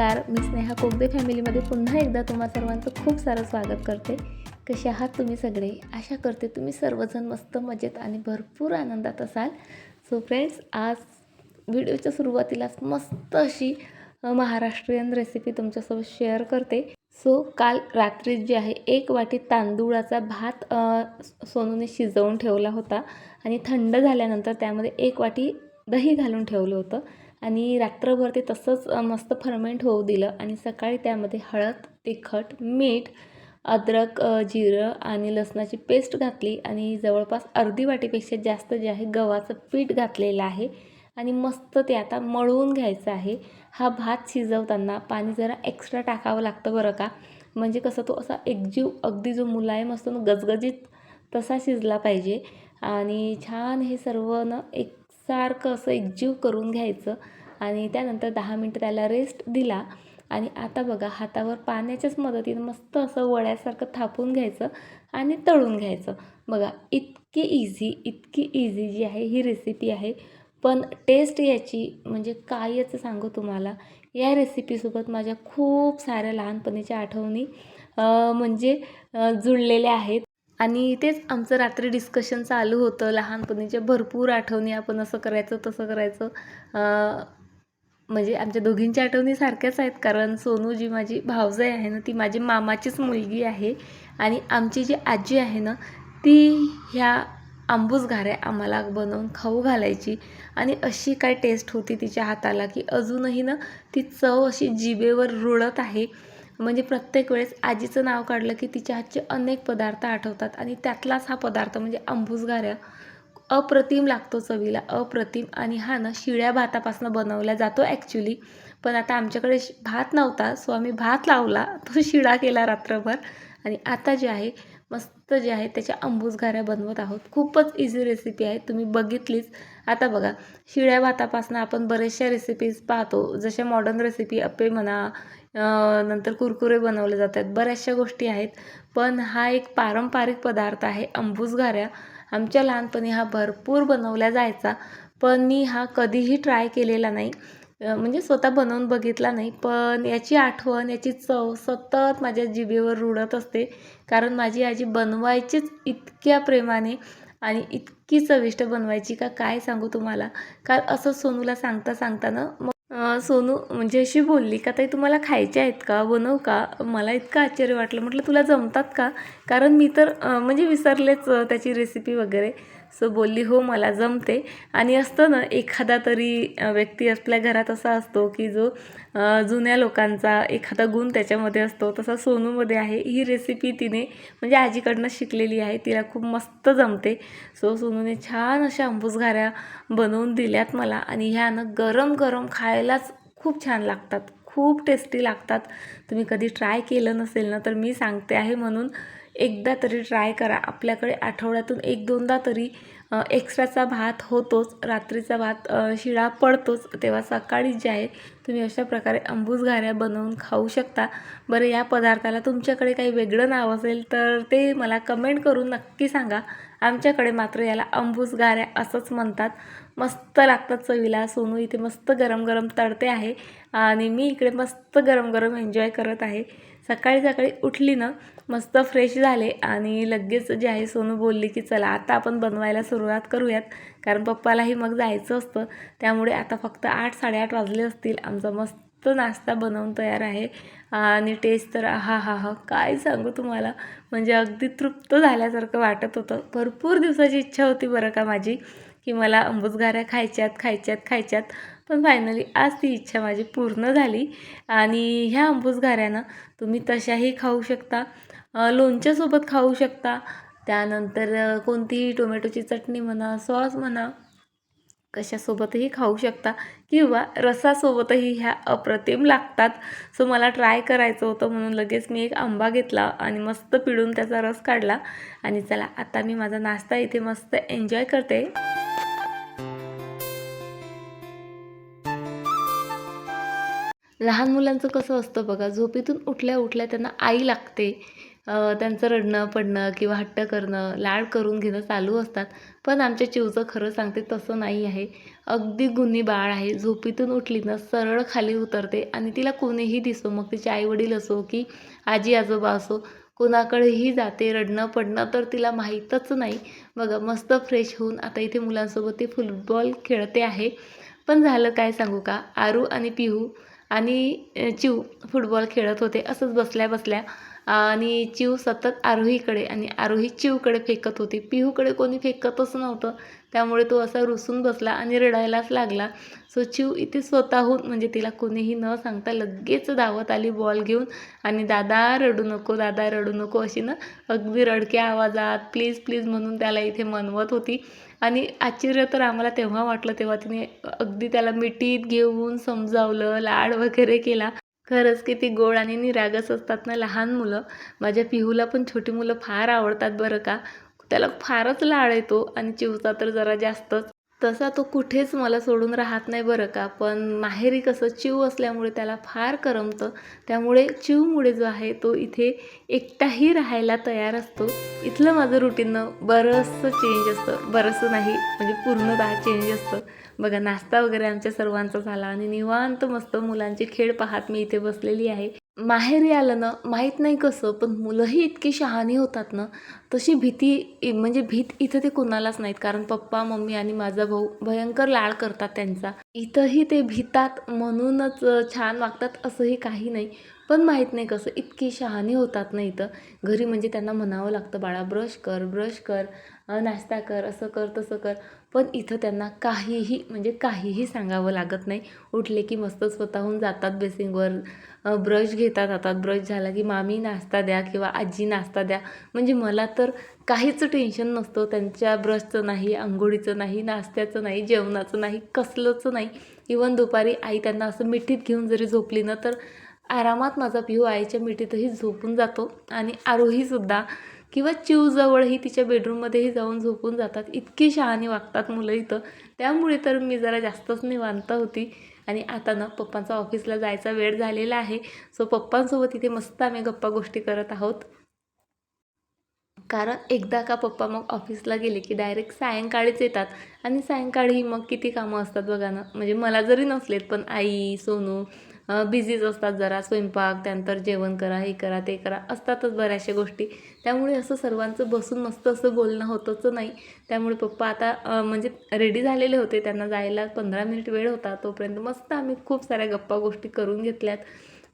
नमस्कार मी स्नेहा कोगदे फॅमिलीमध्ये पुन्हा एकदा तुम्हा सर्वांचं खूप सारं स्वागत करते. कसे आहात तुम्ही सगळे? आशा करते तुम्ही सर्वजण मस्त मजेत आणि भरपूर आनंदात असाल. सो फ्रेंड्स आज व्हिडिओच्या सुरुवातीलाच मस्त अशी महाराष्ट्रीयन रेसिपी तुमच्यासोबत शेअर करते. सो काल रात्री जे आहे एक वाटी तांदूळाचा भात सोनूने शिजवून ठेवला होता आणि थंड झाल्यानंतर त्यामध्ये एक वाटी दही घालून ठेवलं होतं. आणि रात्रभर ते तसंच मस्त फर्मेंट होऊ दिलं आणि सकाळी त्यामध्ये हळद तिखट मीठ अद्रक जिरं आणि लसणाची पेस्ट घातली आणि जवळपास अर्धी वाटीपेक्षा जास्त जे आहे गव्हाचं पीठ घातलेलं आहे आणि मस्त ते आता मळवून घ्यायचं आहे. हा भात शिजवताना पाणी जरा एक्स्ट्रा टाकावं लागतं बरं का? म्हणजे कसं तो असा एकजीव अगदी जो मुलायम असतो ना गजगजीत तसा शिजला पाहिजे. आणि छान हे सर्व न सारखं असं एकजीव करून घ्यायचं आणि त्यानंतर दहा मिनटं त्याला रेस्ट दिला. आणि आता बघा हातावर पाण्याच्याच मदतीनं मस्त असं वड्यासारखं थापून घ्यायचं आणि तळून घ्यायचं. बघा इतकी इझी इतकी इझी जी आहे ही रेसिपी आहे. पण टेस्ट याची म्हणजे काय याचं सांगू तुम्हाला या रेसिपीसोबत माझ्या खूप साऱ्या लहानपणीच्या आठवणी म्हणजे जुळलेल्या आहेत. आणि तेच आमचं रात्री डिस्कशन चालू होतं. लहानपणीच्या भरपूर आठवणी आपण असं करायचं तसं करायचं. म्हणजे आमच्या दोघींच्या आठवणी सारख्याच आहेत. कारण सोनू जी माझी भावजाई आहे ना ती माझी मामाचीच मुलगी आहे. आणि आमची जी आजी आहे ना ती ह्या आंबूस घाऱ्या आम्हाला बनवून खाऊ घालायची. आणि अशी काय टेस्ट होती तिच्या हाताला की अजूनही ना ती चव अशी जिभेवर रुळत आहे. म्हणजे प्रत्येक वेळेस आजीचं नाव काढलं की तिच्या हातचे अनेक पदार्थ आठवतात आणि त्यातलाच हा पदार्थ म्हणजे आंबूस घाऱ्या अप्रतिम लागतो चवीला अप्रतिम. आणि हा ना शिळ्या भातापासून बनवला जातो ॲक्च्युली पण आता आमच्याकडे भात नव्हता सो आम्ही भात लावला तो शिळा केला रात्रभर. आणि आता जे आहे मस्त जे आहे त्याच्या अंबूस घाऱ्या बनवत आहोत. खूपच इझी रेसिपी आहे तुम्ही बघितलीच. आता बघा शिळ्या भातापासून आपण बऱ्याचशा रेसिपीज पाहतो. जशा मॉडर्न रेसिपी अप्पे म्हणा नंतर कुरकुरे बनवले जातात. बऱ्याचशा गोष्टी आहेत. पण हा एक पारंपरिक पदार्थ आहे अंबूस घाऱ्या आमच्या लहानपणी हा भरपूर बनवला जायचा. पण मी हा कधीही ट्राय केलेला नाही. म्हणजे स्वतः बनवून बघितला नाही. पण याची आठवण याची चव सतत माझ्या जिभेवर रुळत असते. कारण माझी आजी बनवायचीच इतक्या प्रेमाने आणि इतकी चविष्ट बनवायची का काय सांगू तुम्हाला? काल असं सोनूला सांगता सांगताना मग सोनू म्हणजे अशी बोलली का ताई तुम्हाला खायचे आहेत का? बनवू का? मला इतकं आश्चर्य वाटलं. म्हटलं तुला जमतात का? कारण मी तर म्हणजे विसरलेच त्याची रेसिपी वगैरे. सो बोलली हो मला जमते. आणि असतं ना एखादा तरी व्यक्ती आपल्या घरात असा असतो की जो जुन्या लोकांचा एखादा गुण त्याच्यामध्ये असतो. तसा सोनूमध्ये आहे. ही रेसिपी तिने म्हणजे आजीकडनं शिकलेली आहे. तिला खूप मस्त जमते. सो सोनूने छान अशा अंबूस घाऱ्या बनवून दिल्यात मला. आणि ह्या ना गरम गरम खायलाच खूप छान लागतात. खूप टेस्टी लागतात. तुम्ही कधी ट्राय केलं नसेल ना तर मी सांगते आहे म्हणून. एकदा तरी ट्राय करा. आपल्याकडे आठवड्यातून एक दोनदा तरी एक्स्ट्राचा भात होतोच रात्रीचा भात शिळा पडतोच. तेव्हा सकाळी जे आहे तुम्ही अशा प्रकारे अंबूस घाऱ्या बनवून खाऊ शकता. बरं या पदार्थाला तुमच्याकडे काही वेगळं नाव असेल तर ते मला कमेंट करून नक्की सांगा. आमच्याकडे मात्र याला अंबूस गाऱ्या असंच म्हणतात. मस्त लागतात चवीला. सोनू इथे मस्त गरम गरम तळते आहे आणि मी इकडे मस्त गरम गरम एन्जॉय करत आहे. सकाळी सकाळी उठली ना मस्त फ्रेश झाले आणि लगेच जे आहे सोनू बोलली की चला आता आपण बनवायला सुरुवात करूयात. कारण पप्पालाही मग जायचं असतं. त्यामुळे आता फक्त आठ साडेआठ वाजले असतील. आमचा मस्त नाश्ता बनवून तयार आहे. आणि टेस्ट तर हा हा हा काय सांगू तुम्हाला? म्हणजे अगदी तृप्त झाल्यासारखं वाटत होतं. भरपूर दिवसाची इच्छा होती बरं का माझी की मला अंबूसघाऱ्या खायच्यात खायच्यात खायच्यात. पण फायनली आज ती इच्छा माझी पूर्ण झाली. आणि ह्या अंबूसघाऱ्यानं तुम्ही तशाही खाऊ शकता लोणच्यासोबत खाऊ शकता. त्यानंतर कोणतीही टोमॅटोची चटणी म्हणा सॉस म्हणा कशासोबतही खाऊ शकता किंवा रसासोबतही ह्या अप्रतिम लागतात. सो मला ट्राय करायचं होतं म्हणून लगेच मी एक आंबा घेतला आणि मस्त पिळून त्याचा रस काढला. आणि चला आता मी माझा नाश्ता इथे मस्त एन्जॉय करते. लहान मुलांचं कसं असतं बघा झोपेतून उठल्या उठल्या त्यांना आई लागते. त्यांचं रडणं पडणं किंवा हट्ट करणं लाड करून घेणं चालू असतात. पण आमच्या चिवचं खरं सांगते तसं नाही आहे. अगदी गुन्हे बाळ आहे. झोपीतून उठली ना सरळ खाली उतरते आणि तिला कोणीही दिसो मग तिचे आईवडील असो की आजी आजोबा असो कोणाकडेही जाते रडणं पडणं तर तिला माहीतच नाही. बघा मस्त फ्रेश होऊन आता इथे मुलांसोबत ती फुटबॉल खेळते आहे. पण झालं काय सांगू का? आरू आणि पिहू आणि चिव फुटबॉल खेळत होते. असंच बसल्या बसल्या आणि चिव सतत आरोहीकडे आणि आरोही चिवकडे फेकत होती. पिहूकडे कोणी फेकतच नव्हतं. त्यामुळे तो असा रुसून बसला आणि रडायलाच लागला. सो चिव इथे स्वतःहून म्हणजे तिला कोणीही न सांगता लगेच धावत आली बॉल घेऊन. आणि दादा रडू नको दादा रडू नको अशी ना अगदी रडक्या आवाजात प्लीज प्लीज म्हणून त्याला इथे मनवत होती. आणि आश्चर्य तर आम्हाला तेव्हा वाटलं तेव्हा तिने अगदी त्याला मिठीत घेऊन समजावलं लाड वगैरे केला. खरंच किती गोड आणि निरागस असतात ना लहान मुलं. माझ्या पिहूला पण छोटी मुलं फार आवडतात बरं का. त्याला फारच लाड येतो आणि चिवचा तर जरा जास्तच. तसा तो कुठेच मला सोडून राहत नाही बरं का. पण माहेरी कसं चिव असल्यामुळे त्याला फार करमतं. त्यामुळे चिवमुळे जो आहे तो इथे एकटाही राहायला तयार असतो. इथलं माझं रुटीननं बरंचसं चेंज असतं. बरंचसं नाही म्हणजे पूर्णतः चेंज असतं. बघा नाश्ता वगैरे आमच्या सर्वांचा झाला आणि निवांत मस्त मुलांचे खेळ पाहत मी इथे बसलेली आहे. माहेरी आलं ना माहीत नाही कसं पण मुलंही इतकी शहाणी होतात ना तशी भीती म्हणजे भीत इथं ते कोणालाच नाहीत. कारण पप्पा मम्मी आणि माझा भाऊ भयंकर लाड करतात त्यांचा. इथंही ते भीतात म्हणूनच छान वागतात असंही काही नाही. पण माहीत नाही कसं इतकी शहाणी होतात ना इथं. घरी म्हणजे त्यांना म्हणावं लागतं बाळा ब्रश कर ब्रश कर. नाश्ता कर असं कर तसं कर. पण इथं त्यांना काहीही म्हणजे काहीही सांगावं लागत नाही. उठले की मस्त स्वतःहून जातात बेसिंगवर ब्रश घेतात. हातात ब्रश झाला की मामी नाश्ता द्या किंवा आजी नाश्ता द्या. म्हणजे मला तर काहीच टेन्शन नसतं. त्यांच्या ब्रशचं नाही आंघोळीचं नाही नाश्त्याचं नाही जेवणाचं नाही कसलंच नाही. इवन दुपारी आई त्यांना असं मिठीत घेऊन जरी झोपली ना तर आरामात माझा पिहू आईच्या मिठीतही झोपून जातो. आणि आरोहीसुद्धा किंवा चिवजवळही तिच्या बेडरूममध्येही जाऊन झोपून जातात. इतकी शहाणी वागतात मुलं इथं. त्यामुळे तर मी जरा जास्तच निवांत होती. आणि आता ना पप्पांचा ऑफिसला जायचा वेळ झालेला आहे. सो पप्पांसोबत इथे मस्त आम्ही गप्पा गोष्टी करत आहोत. कारण एकदा का पप्पा मग ऑफिसला गेले की डायरेक्ट सायंकाळीच येतात. आणि सायंकाळी मग किती कामं असतात बघा ना. म्हणजे मला जरी नसलेत पण आई सोनू बिझीच असतात जरा स्वयंपाक त्यानंतर जेवण करा हे करा ते करा असतातच बऱ्याचशा गोष्टी. त्यामुळे असं सर्वांचं बसून मस्त असं बोलणं होतंच नाही. त्यामुळे पप्पा आता म्हणजे रेडी झालेले होते. त्यांना जायला पंधरा मिनिट वेळ होता. तोपर्यंत मस्त आम्ही खूप साऱ्या गप्पा गोष्टी करून घेतल्यात.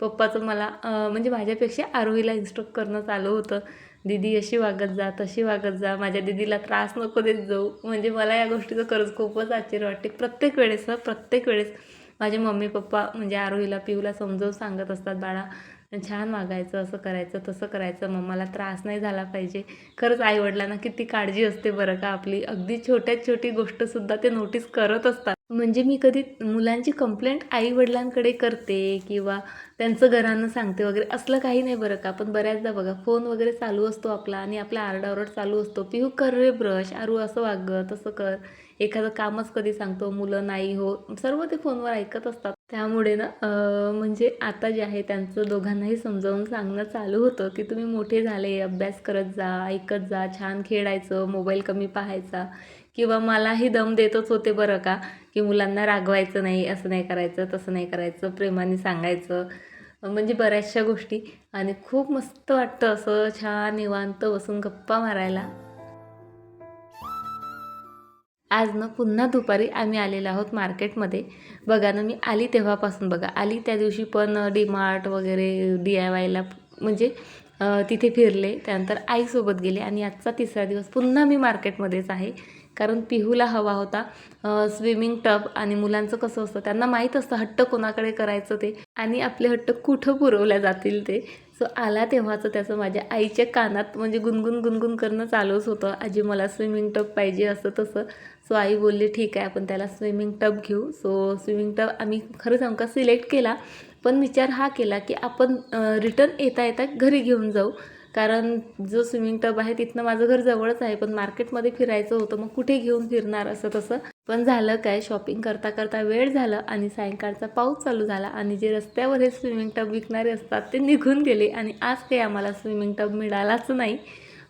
पप्पाचं मला म्हणजे माझ्यापेक्षा आरोहीला इन्स्ट्रक्ट करणं चालू होतं. दीदी अशी वागत जा तशी वागत जा. माझ्या दीदीला त्रास नको देत जाऊ. म्हणजे मला या गोष्टीचं खरंच खूपच आश्चर्य वाटते. प्रत्येक वेळेस प्रत्येक वेळेस. माझे मम्मी पप्पा म्हणजे आरोहीला पिऊला समजावून सांगत असतात बाळा छान वागायचं असं करायचं तसं करायचं मम्माला त्रास नाही झाला पाहिजे. खरंच आईवडिलांना किती काळजी असते बरं का आपली. अगदी छोट्यात छोटी गोष्टसुद्धा ते नोटीस करत असतात. म्हणजे मी कधी मुलांची कंप्लेंट आईवडिलांकडे करते किंवा त्यांचं घरानं सांगते वगैरे असलं काही नाही बरं का. पण बऱ्याचदा बघा फोन वगैरे चालू असतो आपला आणि आपला आरडाओरड चालू असतो. पिहू कर रे ब्रश आरू असं वाग तसं कर. एखादं कामच कधी सांगतो मुलं नाही हो. सर्व ते फोनवर ऐकत असतात. त्यामुळे ना म्हणजे आता जे आहे त्यांचं दोघांनाही समजावून सांगणं चालू होतं की तुम्ही मोठे झाले अभ्यास करत जा ऐकत जा छान खेळायचं मोबाईल कमी पाहायचा. किंवा मलाही दम देतच होते बरं का की मुलांना रागवायचं नाही असं नाही करायचं तसं नाही करायचं प्रेमाने सांगायचं. म्हणजे बऱ्याचशा गोष्टी. आणि खूप मस्त वाटतं असं छान निवांत बसून गप्पा मारायला. आज ना पुन्हा दुपारी आम्ही आलेलो आहोत मार्केटमध्ये. बघा ना मी आली तेव्हापासून बघा. आली त्या दिवशी पण डीमार्ट वगैरे डी आय वायला म्हणजे तिथे फिरले. त्यानंतर आईसोबत गेले. आणि आजचा तिसरा दिवस पुन्हा मी मार्केटमध्येच आहे. कारण पिहूला हवा होता. स्विमिंग टब आणि मुलांचं कसं असतं त्यांना माहीत असतं हट्ट कोणाकडे करायचं ते आणि आपले हट्ट कुठं पुरवल्या जातील ते. सो आला तेव्हाचं त्याचं माझ्या आईच्या कानात म्हणजे गुणगुण गुणगुण करणं चालूच होतं. आजी मला स्विमिंग टब पाहिजे असं तसं. सो आई बोलली ठीक आहे आपण त्याला स्विमिंग टब घेऊ. सो स्विमिंग टब आम्ही खरंच सांगू सिलेक्ट केला. पण विचार हा केला की आपण रिटर्न येता येता घरी घेऊन जाऊ. कारण जो स्विमिंग टब आहे तिथनं माझं घर जवळच आहे पण मार्केटमध्ये फिरायचं होतं मग कुठे घेऊन फिरणार असं तसं. पण झालं काय शॉपिंग करता करता वेळ झालं आणि सायंकाळचा पाऊस चालू झाला आणि जे रस्त्यावर हे स्विमिंग टब विकणारे असतात ते निघून गेले आणि आज ते आम्हाला स्विमिंग टब मिळालाच नाही.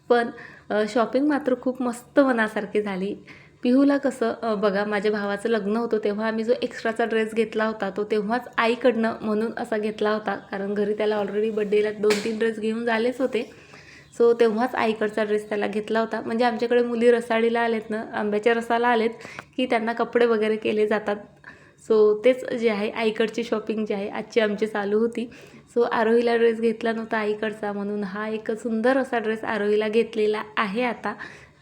पण शॉपिंग मात्र खूप मस्त मनासारखी झाली. पिहूला कसं बघा माझ्या भावाचं लग्न होतं तेव्हा आम्ही जो एक्स्ट्राचा ड्रेस घेतला होता तो तेव्हाच आईकडनं म्हणून असा घेतला होता. कारण घरी त्याला ऑलरेडी बड्डेला दोन तीन ड्रेस घेऊन झालेच होते. सो तेव्हाच आईकडचा ड्रेस त्याला घेतला होता. म्हणजे आमच्याकडे मुली रसाळीला आलेत ना आंब्याच्या रसाला आलेत की त्यांना कपडे वगैरे केले जातात. सो तेच जे आहे आईकडची शॉपिंग जी आहे आजची आमची चालू होती. सो आरोहीला ड्रेस घेतला नव्हता आईकडचा म्हणून. हा एक सुंदर असा ड्रेस आरोहीला घेतलेला आहे आता.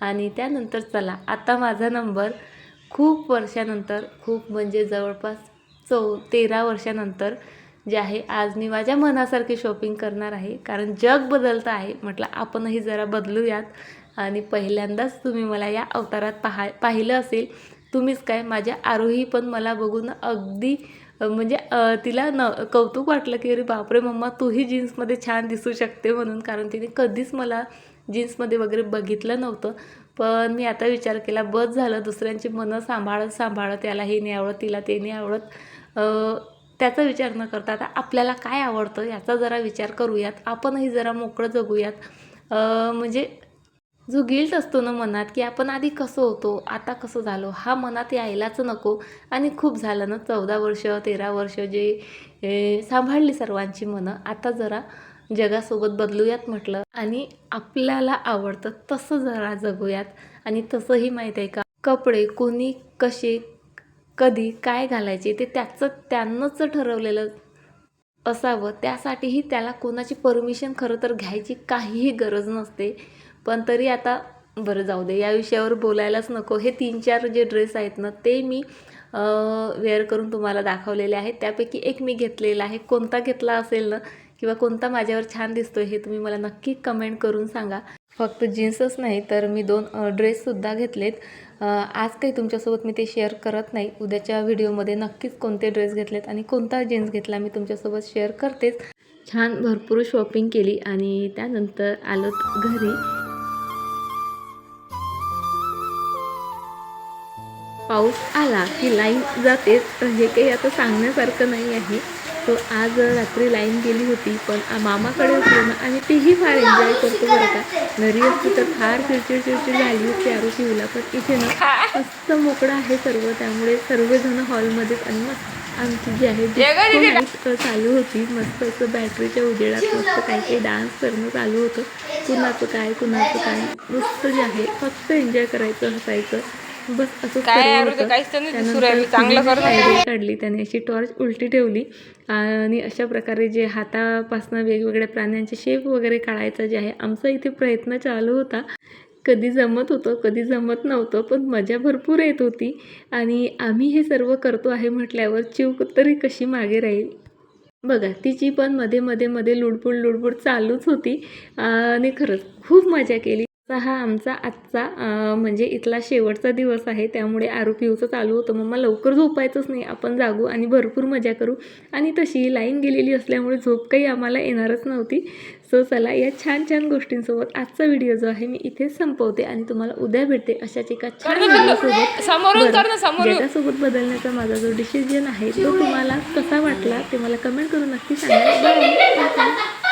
आणि त्यानंतर चला आता माझा नंबर खूप वर्षानंतर खूप म्हणजे जवळपास चौ तेरा वर्षानंतर जे आहे आज मी माझ्या मनासारखी शॉपिंग करणार आहे. कारण जग बदलतं आहे म्हटलं आपणही जरा बदलूयात. आणि पहिल्यांदाच तुम्ही मला या अवतारात पाहा पाहिलं असेल. तुम्हीच काय माझ्या आरोही पण मला बघून अगदी म्हणजे तिला न कौतुक वाटलं की अरे बापरे मम्मा तूही जीन्समध्ये छान दिसू शकते म्हणून. कारण तिने कधीच मला जीन्समध्ये वगैरे बघितलं नव्हतं. पण मी आता विचार केला बस झालं दुसऱ्यांची मनं सांभाळत सांभाळत त्याला हे नाही आवडत तिला ते नाही आवडत. त्याचा विचार न करता आता आपल्याला काय आवडतं याचा जरा विचार करूयात. आपणही जरा मोकळं जगूयात. म्हणजे जो गिल्ट असतो ना मनात की आपण आधी कसं होतो आता कसं झालो हा मनात यायलाच नको. आणि खूप झालं ना चौदा वर्ष तेरा वर्ष जे सांभाळली सर्वांची मनं आता जरा जगासोबत बदलूयात म्हटलं. आणि आपल्याला आवडतं तसं जरा जगूयात. आणि तसंही माहीत आहे का कपडे कोणी कसे कधी काय घालायचे ते त्याचं त्यांनंच ठरवलेलं असावं. त्यासाठीही त्याला कोणाची परमिशन खरं तर घ्यायची काहीही गरज नसते. पण तरी आता बरं जाऊ दे या विषयावर बोलायलाच नको. हे तीन चार जे ड्रेस आहेत ना ते मी वेअर करून तुम्हाला दाखवलेले आहेत. त्यापैकी एक मी घेतलेला आहे. कोणता घेतला असेल ना किंवा कोणता माझ्यावर छान दिसतोय हे तुम्ही मला नक्की कमेंट करून सांगा. फक्त जीन्सच नाही तर मी दोन ड्रेससुद्धा घेतलेत. आज काही तुमच्यासोबत मी ते शेअर करत नाही. उद्याच्या व्हिडिओमध्ये नक्कीच कोणते ड्रेस घेतलेत आणि कोणता जीन्स घेतला मी तुमच्यासोबत शेअर करतेच. छान भरपूर शॉपिंग केली आणि त्यानंतर आलो घरी. पाऊस आला की लाईन जातेच. हे काही आता सांगण्यासारखं नाही आहे. तो आज रात्री लाईन गेली होती पण मामाकडे होतो ना आणि तेही फार एन्जॉय करतो बरं का. घरी असते तर फार चिडचिड चिडचिड झाली होती आरू शिवला पण इथे ना मस्त मोकळं आहे सर्व त्यामुळे सर्वजण हॉलमध्येच आणि मस्त आमची जी आहे चालू होती. मस्त असं बॅटरीच्या उजेडात मस्त काही काही डान्स करणं चालू होतं. कुणाचं काय कुणाचं काय मस्त जे आहे फक्त एन्जॉय करायचं हसायचं. बस असं काढली त्याने अशी टॉर्च उलटी ठेवली आणि अशा प्रकारे जे हातापासनं वेगवेगळ्या प्राण्यांचे शेप वगैरे काढायचा जे आहे आमचा इथे प्रयत्न चालू होता. कधी जमत होतं कधी जमत नव्हतं पण मजा भरपूर येत होती. आणि आम्ही हे सर्व करतो आहे म्हटल्यावर चिव तरी कशी मागे राहील? बघा तिची पण मध्ये मध्ये मध्ये लुडबुड लुडबुड चालूच होती. आणि खरंच खूप मजा केली. असा हा आमचा आजचा म्हणजे इथला शेवटचा दिवस आहे. त्यामुळे आरू पिऊचं चालू होतं. मम्मा लवकर झोपायचंच नाही. आपण जागू आणि भरपूर मजा करू. आणि तशी लाईन गेलेली असल्यामुळे झोप काही आम्हाला येणारच नव्हती. सो चला या छान छान गोष्टींसोबत आजचा व्हिडिओ जो आहे मी इथेच संपवते आणि तुम्हाला उद्या भेटते अशाच एका छान व्हिडिओसोबत जगासोबत बदलण्याचा माझा जो डिसिजन आहे तो तुम्हाला कसा वाटला ते मला कमेंट करून नक्की सांगा.